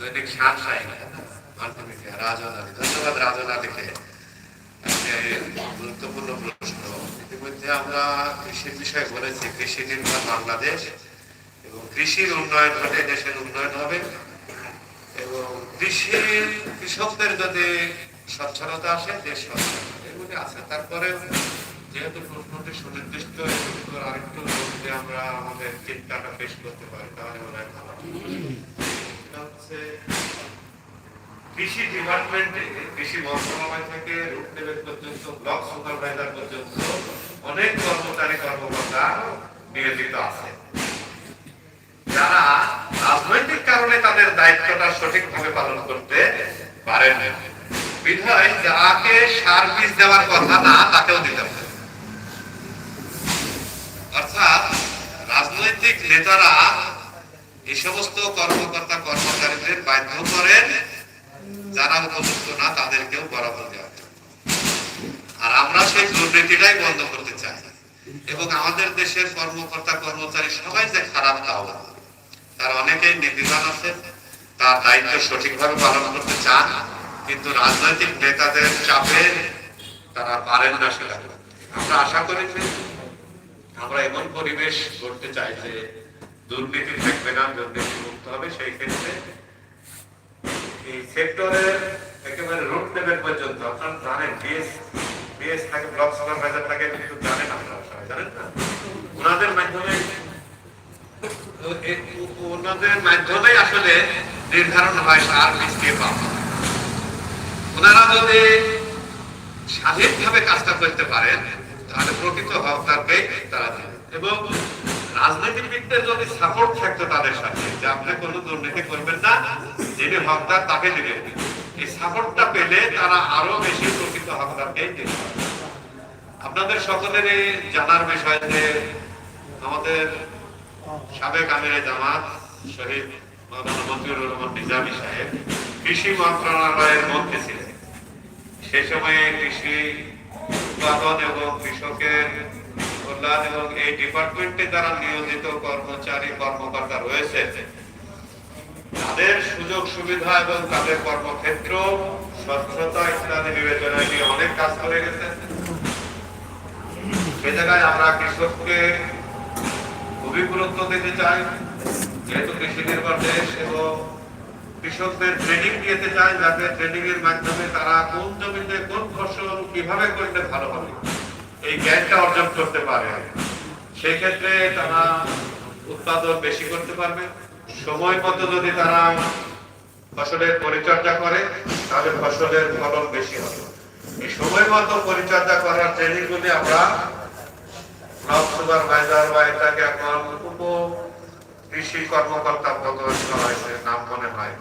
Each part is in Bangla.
দৈনিক সার সাই মাধ্যমিকে রাজন আলী ধন্যবাদ রাজন আলীকে গুরুত্বপূর্ণ প্রশ্ন। ইতিমধ্যে আমরা কৃষির বিষয়ে বলেছি, কৃষি নির্ভর বাংলাদেশ এবং কৃষির উন্নয়ন হলে দেশের উন্নয়ন হবে এবং কৃষি কৃষকদের যদি সচ্ছলতা আসে, দেশ এগুলি আছে। তারপরে যেহেতু প্রশ্নটি সুনির্দিষ্ট আরেকটু আমরা আমাদের চিন্তাটা পেশ করতে পারি, তাহলে মনে হয় ভালো। সেটা হচ্ছে কৃষি ডিপার্টমেন্টে কৃষি মন্ত্রণালয় থেকে রুট লেভেল পর্যন্ত ব্লক সুপারভাইজার পর্যন্ত অনেক কর্মচারী, কর্মকর্তা নিয়োজিত আছে। যারা রাজনৈতিক কারণে তাদের দায়িত্বটা সঠিকভাবে পালন করতে পারেন বিধায় যাকে সার বীজ দেওয়ার কথা না, তাকেও দিতে হবে। অর্থাৎ রাজনৈতিক নেতারা এই সমস্ত কর্মকর্তা, কর্মচারীদের বাধ্য করেন যারা উপযুক্ত না, তাদেরকেও বরাবর দেওয়া আর আমরা সেই দুর্নীতিটাই বন্ধ করতে চাই। এবং আমাদের দেশের কর্মকর্তা, কর্মচারী সবাই যে খারাপ, তাও তার অনেকেই নীতিবান আছেন তার দায়িত্ব সঠিকভাবে পালন করতে চান, কিন্তু রাজনৈতিক নেতাদের চাপে তারা পারেন না সেটা। আমরা আশা করি যে আমরা এমন পরিবেশ করতে চাই যে দুর্নীতি থাকবে না, দুর্নীতি মুক্ত হবে। সেই ক্ষেত্রে এই সেক্টরের একেবারে রুট লেভেল পর্যন্ত, আপনারা জানেন বিএস বিএস থাকে ব্লক সুপারভাইজার থাকে, কিন্তু জানেন আপনারা সবাই, জানেন না? ওনাদের মাধ্যমে ওনাদের আসলে নির্ধারণ হয় পাবে ওনারা যদি স্বাধীনভাবে কাজটা করতে পারেন, তাহলে প্রকৃত হকদারকে তারা এবং রাজনীতিবিদদের যদি সাপোর্ট থাকতো তাদের সাথে, যে আপনি কোনো দুর্নীতি করবেন না, যিনি হকদার তাকে দিবেন। এই সাপোর্টটা পেলে তারা আরও বেশি প্রকৃত হকদারকে দিবে আপনাদের সকলেরই জানার বিষয় যে আমাদের সাবেক আমিরে জামাত শহীদ মতিউর রহমান নিজামী সাহেব কৃষি মন্ত্রণালয়ের মন্ত্রী ছিলেন। সে সময়ে কৃষি উৎপাদন এবং কৃষকের কল্যাণ এবং এই ডিপার্টমেন্টে যারা নিয়োজিত কর্মচারী, কর্মকর্তা রয়েছে, তাদের সুযোগ, সুবিধা এবং তাদের কর্মক্ষেত্র, স্বচ্ছতা ইত্যাদি বিবেচনায় নিয়ে অনেক কাজ করে গেছে। সে জায়গায় আমরা কৃষককে খুবই গুরুত্ব দিতে চাই। যেহেতু কৃষি নির্ভর দেশ এবং কৃষকদের ট্রেনিং দিতে চাই, যাতে ট্রেনিং এর মাধ্যমে তারা কোন জমিতে কোন ফসল কীভাবে করলে ভালো হবে। এই জ্ঞানটা অর্জন করতে পারে সেই ক্ষেত্রে তারা উৎপাদন বেশি করতে পারবে। সময় মতো যদি তারা ফসলের পরিচর্যা করে, তাহলে ফসলের ফলন বেশি হবে। এই সময় মতো পরিচর্যা করার আমরা বা এটাকে এখন উপ কৃষি কর্মকর্তা করা হয়েছে নাম মনে হয়।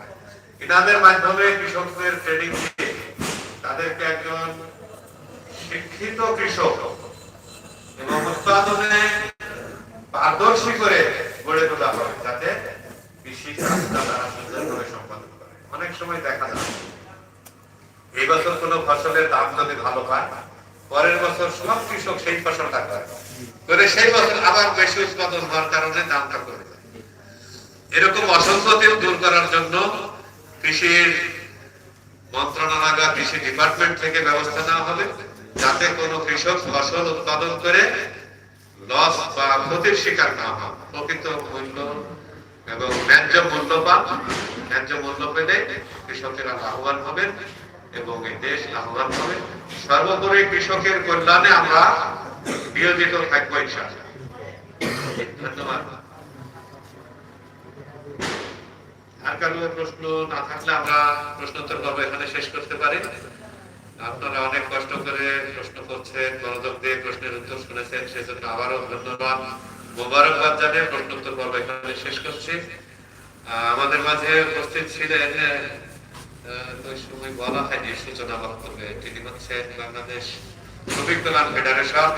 মাধ্যমে কৃষকদের ট্রেনিং শিক্ষিত কৃষক এবং উৎপাদনে পারদর্শী করে গড়ে তোলা হয়, যাতে কৃষি তারা সুন্দরভাবে সম্পাদন করে। অনেক সময় দেখা যায়, এই বছর ফসলের দাম যদি ভালো পরের বছর সব কৃষক সেই ফসলটা করে। করে সেই বছর আবার বেশি উৎপাদন হওয়ার কারণে দামটা যায়। এরকম অসঙ্গতি দূর করার জন্য কৃষির মন্ত্রণালয় বা কৃষি ডিপার্টমেন্ট থেকে ব্যবস্থা নেওয়া হবে। যাতে কোনো কৃষক ফসল উৎপাদন করে লস বা ক্ষতির শিকার না হয় প্রকৃত মূল্য এবং ন্যায্য মূল্য পান। ন্যায্য মূল্য পেলে কৃষকেরা লাভবান হবেন এবং এই দেশ লাভবান হবে। সর্বোপরি কৃষকের কল্যাণে আমরা নিয়োজিত থাকব ইনশাআল্লাহ। ধন্যবাদ। আর কারও প্রশ্ন না থাকলে আমরা প্রশ্নোত্তর পর্ব এখানে শেষ করতে পারি। আপনারা অনেক কষ্ট করে প্রশ্ন করছেন, মনোযোগ দিয়ে প্রশ্নের উত্তর শুনেছেন, সেজন্য আবারও ধন্যবাদ। মোবারকবাদ জানিয়ে প্রশ্নোত্তর পর্ব এখানে শেষ করছি। আমাদের মাঝে উপস্থিত ছিলেন ওই সময় বলা হয়নি, সূচনা বক্তব্যে। তিনি হচ্ছেন বাংলাদেশ শ্রমিক ফেডারেশন,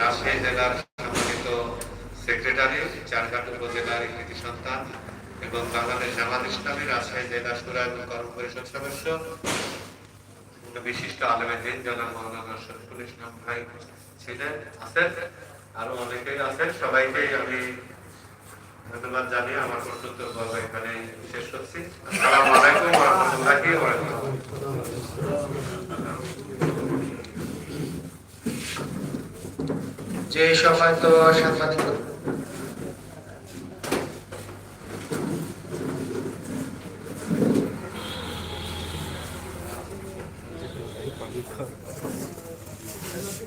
রাজশাহী জেলার সম্মানিত সেক্রেটারি, চারঘাট উপজেলার কৃতি সন্তান, এবং বাংলাদেশ জামাত ইসলামী, রাজশাহী জেলা সুরা কর্ম পরিষদ সদস্য। বিশিষ্ট আলেমের দিন জনাব মৌলানা শরীফুল ইসলাম ভাই ছিলেন, আছেন, আরও অনেকেই আছেন। সবাইকে আমি ধন্যবাদ আমার এখানে শেষ করছি। যে সম্মানিত সাংবাদিক